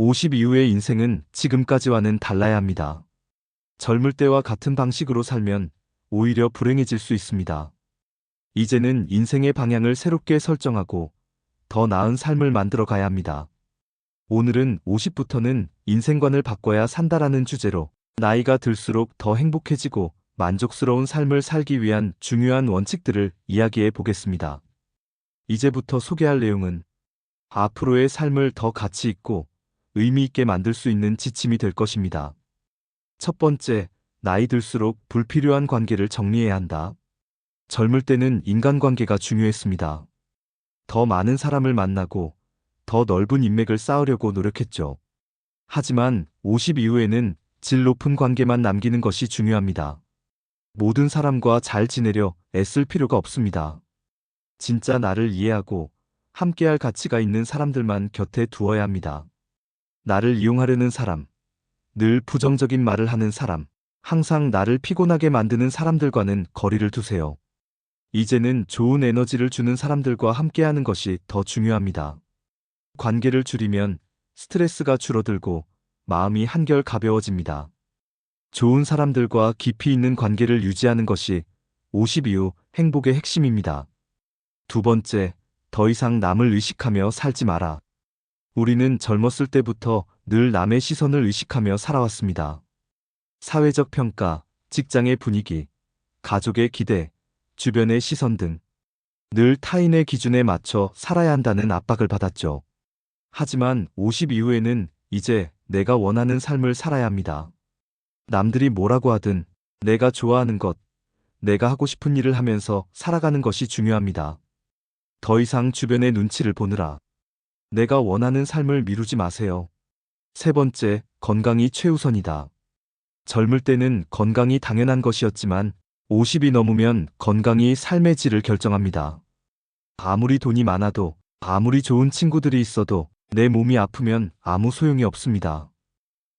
50 이후의 인생은 지금까지와는 달라야 합니다. 젊을 때와 같은 방식으로 살면 오히려 불행해질 수 있습니다. 이제는 인생의 방향을 새롭게 설정하고 더 나은 삶을 만들어 가야 합니다. 오늘은 50부터는 인생관을 바꿔야 산다라는 주제로 나이가 들수록 더 행복해지고 만족스러운 삶을 살기 위한 중요한 원칙들을 이야기해 보겠습니다. 이제부터 소개할 내용은 앞으로의 삶을 더 가치 있고 의미 있게 만들 수 있는 지침이 될 것입니다. 첫 번째, 나이 들수록 불필요한 관계를 정리해야 한다. 젊을 때는 인간관계가 중요했습니다. 더 많은 사람을 만나고 더 넓은 인맥을 쌓으려고 노력했죠. 하지만 50 이후에는 질 높은 관계만 남기는 것이 중요합니다. 모든 사람과 잘 지내려 애쓸 필요가 없습니다. 진짜 나를 이해하고 함께할 가치가 있는 사람들만 곁에 두어야 합니다. 나를 이용하려는 사람, 늘 부정적인 말을 하는 사람, 항상 나를 피곤하게 만드는 사람들과는 거리를 두세요. 이제는 좋은 에너지를 주는 사람들과 함께하는 것이 더 중요합니다. 관계를 줄이면 스트레스가 줄어들고 마음이 한결 가벼워집니다. 좋은 사람들과 깊이 있는 관계를 유지하는 것이 50 이후 행복의 핵심입니다. 두 번째, 더 이상 남을 의식하며 살지 마라. 우리는 젊었을 때부터 늘 남의 시선을 의식하며 살아왔습니다. 사회적 평가, 직장의 분위기, 가족의 기대, 주변의 시선 등 늘 타인의 기준에 맞춰 살아야 한다는 압박을 받았죠. 하지만 50 이후에는 이제 내가 원하는 삶을 살아야 합니다. 남들이 뭐라고 하든 내가 좋아하는 것, 내가 하고 싶은 일을 하면서 살아가는 것이 중요합니다. 더 이상 주변의 눈치를 보느라 내가 원하는 삶을 미루지 마세요. 세 번째, 건강이 최우선이다. 젊을 때는 건강이 당연한 것이었지만 50이 넘으면 건강이 삶의 질을 결정합니다. 아무리 돈이 많아도 아무리 좋은 친구들이 있어도 내 몸이 아프면 아무 소용이 없습니다.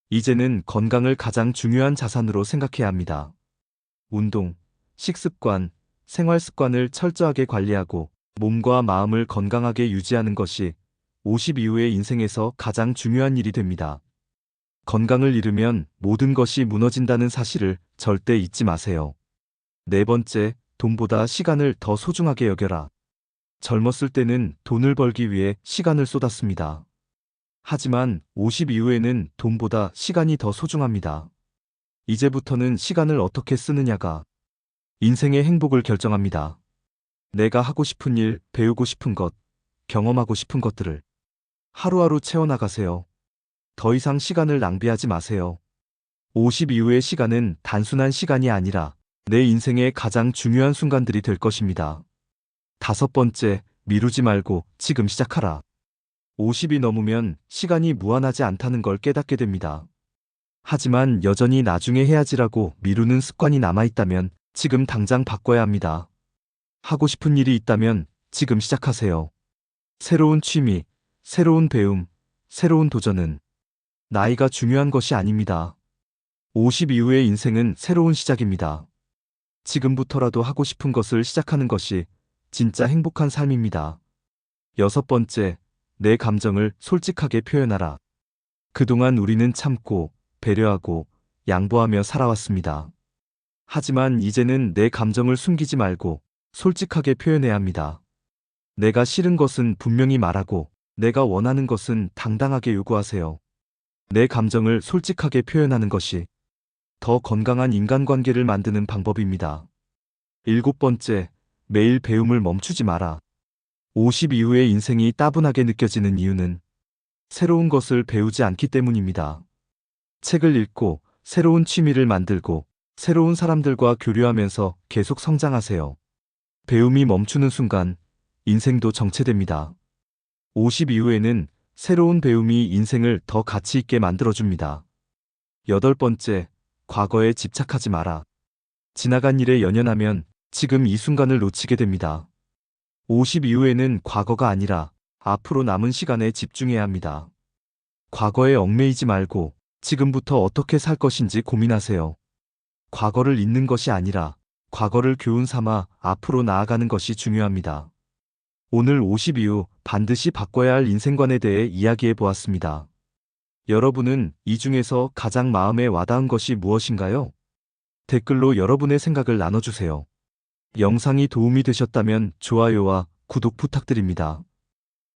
이제는 건강을 가장 중요한 자산으로 생각해야 합니다. 운동, 식습관, 생활 습관을 철저하게 관리하고 몸과 마음을 건강하게 유지하는 것이 50 이후의 인생에서 가장 중요한 일이 됩니다. 건강을 잃으면 모든 것이 무너진다는 사실을 절대 잊지 마세요. 네 번째, 돈보다 시간을 더 소중하게 여겨라. 젊었을 때는 돈을 벌기 위해 시간을 쏟았습니다. 하지만 50 이후에는 돈보다 시간이 더 소중합니다. 이제부터는 시간을 어떻게 쓰느냐가 인생의 행복을 결정합니다. 내가 하고 싶은 일, 배우고 싶은 것, 경험하고 싶은 것들을 하루하루 채워나가세요. 더 이상 시간을 낭비하지 마세요. 50 이후의 시간은 단순한 시간이 아니라 내 인생의 가장 중요한 순간들이 될 것입니다. 다섯 번째, 미루지 말고 지금 시작하라. 50이 넘으면 시간이 무한하지 않다는 걸 깨닫게 됩니다. 하지만 여전히 나중에 해야지라고 미루는 습관이 남아있다면 지금 당장 바꿔야 합니다. 하고 싶은 일이 있다면 지금 시작하세요. 새로운 취미, 새로운 배움, 새로운 도전은 나이가 중요한 것이 아닙니다. 50 이후의 인생은 새로운 시작입니다. 지금부터라도 하고 싶은 것을 시작하는 것이 진짜 행복한 삶입니다. 여섯 번째, 내 감정을 솔직하게 표현하라. 그동안 우리는 참고, 배려하고, 양보하며 살아왔습니다. 하지만 이제는 내 감정을 숨기지 말고 솔직하게 표현해야 합니다. 내가 싫은 것은 분명히 말하고, 내가 원하는 것은 당당하게 요구하세요. 내 감정을 솔직하게 표현하는 것이 더 건강한 인간관계를 만드는 방법입니다. 일곱 번째, 매일 배움을 멈추지 마라. 50 이후의 인생이 따분하게 느껴지는 이유는 새로운 것을 배우지 않기 때문입니다. 책을 읽고 새로운 취미를 만들고 새로운 사람들과 교류하면서 계속 성장하세요. 배움이 멈추는 순간 인생도 정체됩니다. 50 이후에는 새로운 배움이 인생을 더 가치 있게 만들어줍니다. 여덟 번째, 과거에 집착하지 마라. 지나간 일에 연연하면 지금 이 순간을 놓치게 됩니다. 50 이후에는 과거가 아니라 앞으로 남은 시간에 집중해야 합니다. 과거에 얽매이지 말고 지금부터 어떻게 살 것인지 고민하세요. 과거를 잊는 것이 아니라 과거를 교훈 삼아 앞으로 나아가는 것이 중요합니다. 오늘 50 이후 반드시 바꿔야 할 인생관에 대해 이야기해 보았습니다. 여러분은 이 중에서 가장 마음에 와닿은 것이 무엇인가요? 댓글로 여러분의 생각을 나눠주세요. 영상이 도움이 되셨다면 좋아요와 구독 부탁드립니다.